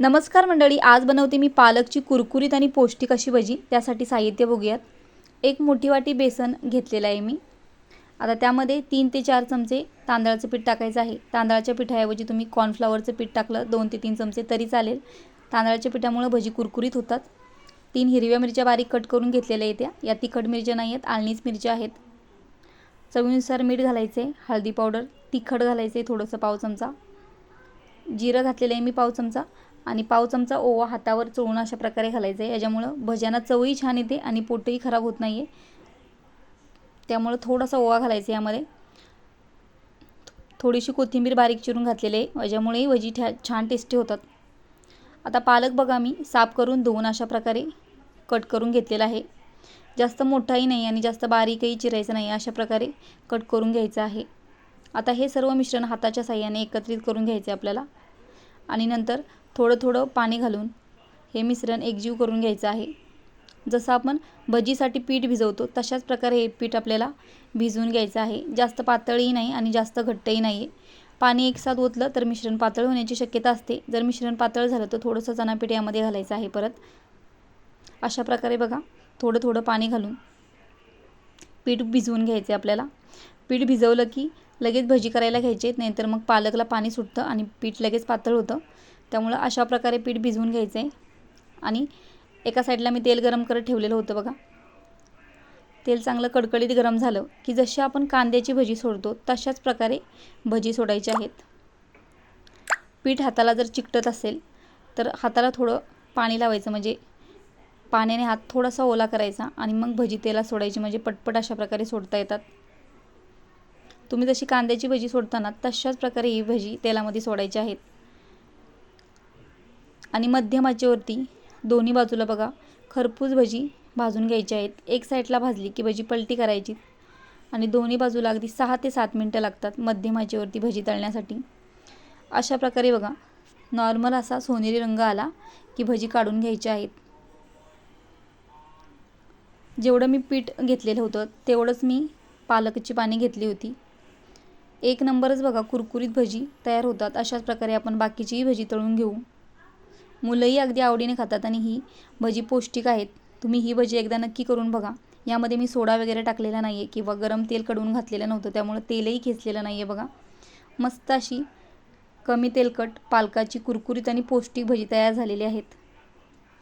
नमस्कार मंडळी आज बनवते मी पालकची कुरकुरीत आणि पौष्टिक अशी भजी. त्यासाठी साहित्य बघूयात. एक मोठी वाटी बेसन घेतलेलं आहे मी. आता त्यामध्ये तीन ते चार चमचे तांदळाचं पीठ टाकायचं आहे. तांदळाच्या पिठाऐवजी तुम्ही कॉर्नफ्लॉवरचं पीठ टाकलं दोन ते तीन चमचे तरी चालेल. तांदळाच्या पिठामुळे भजी कुरकुरीत होतात. तीन हिरव्या मिरच्या बारीक कट करून घेतलेल्या आहेत या तिखट मिरच्या नाही आहेत आळणीच मिरच्या आहेत. चवीनुसार मीठ घालायचे हळदी पावडर तिखट घालायचे थोडंसं पाव चमचा. जिरं घातलेलं आहे मी पाव चमचा. आणि पाव चमचा ओवा हातावर चोळून अशा प्रकारे घालायचं आहे. याच्यामुळं भज्यांना चवही छान येते आणि पोटही खराब होत नाही आहे त्यामुळं थोडासा ओवा घालायचा यामध्ये. थोडीशी कोथिंबीर बारीक चिरून घातलेली आहे. याच्यामुळेही भजी ठ्या छान टेस्टी होतात. आता पालक बघा मी साफ करून धुवून अशा प्रकारे कट करून घेतलेला आहे. जास्त मोठाही नाही आणि जास्त बारीकही चिरायचं नाही अशा प्रकारे कट करून घ्यायचं आहे. आता हे सर्व मिश्रण हाताच्या साह्याने एकत्रित करून घ्यायचे आपल्याला. आणि नंतर थोडं थोडं पाणी घालून हे मिश्रण एकजीव करून घ्यायचं आहे. जसं आपण भजीसाठी पीठ भिजवतो तशाच प्रकारे हे पीठ आपल्याला भिजवून घ्यायचं आहे. जास्त पातळही नाही आणि जास्त घट्टही नाही आहे पाणी एकसाथ ओतलं तर मिश्रण पातळ होण्याची शक्यता असते. जर मिश्रण पातळ झालं तर थोडंसं चणापीठ यामध्ये घालायचं आहे परत. अशा प्रकारे बघा थोडं थोडं पाणी घालून पीठ भिजवून घ्यायचे आपल्याला. पीठ भिजवलं की लगेच भजी करायला घ्यायचे नाहीतर मग पालकला पाणी सुटतं आणि पीठ लगेच पातळ होतं. त्यामुळं अशा प्रकारे पीठ भिजवून घ्यायचं आहे आणि एका साईडला मी तेल गरम करत ठेवलेलं होतं बघा. तेल चांगलं कडकडीत गरम झालं की जशी आपण कांद्याची भजी सोडतो तशाच प्रकारे भजी सोडायची आहेत. पीठ हाताला जर चिकटत असेल तर हाताला थोडं पाणी लावायचं म्हणजे पाण्याने हात थोडासा ओला करायचा आणि मग भजी तेला सोडायची म्हणजे पटपट अशा प्रकारे सोडता येतात. तुम्ही जशी कांद्याची भजी सोडताना तशाच प्रकारे ही भजी तेलामध्ये सोडायची आहेत. आणि मध्यम आचेवरती दोन्ही बाजूला बघा खरपूस भजी भाजून घ्यायची आहेत. एक साईडला भाजली की भजी पलटी करायची आणि दोन्ही बाजूला अगदी सहा ते सात मिनटं लागतात मध्यम आचेवरती भजी तळण्यासाठी. अशा प्रकारे बघा नॉर्मल असा सोनेरी रंग आला की भजी काढून घ्यायची आहेत. जेवढं मी पीठ घेतलेलं होतं तेवढंच मी पालकची पाने घेतली होती. एक नंबरच बघा कुरकुरीत भजी तयार होतात. अशाच प्रकारे आपण बाकीचीही भजी तळून घेऊ. मुलंही अगदी आवडीने खातात आणि ही भजी पौष्टिक आहेत. तुम्ही ही भजी एकदा नक्की करून बघा. यामध्ये मी सोडा वगैरे टाकलेला नाही आहे किंवा गरम तेल कडवून घातलेलं नव्हतं. त्यामुळे तेलही खेचलेलं नाही आहे बघा. मस्त अशी कमी तेलकट पालकाची कुरकुरीत आणि पौष्टिक भजी तयार झालेली आहेत.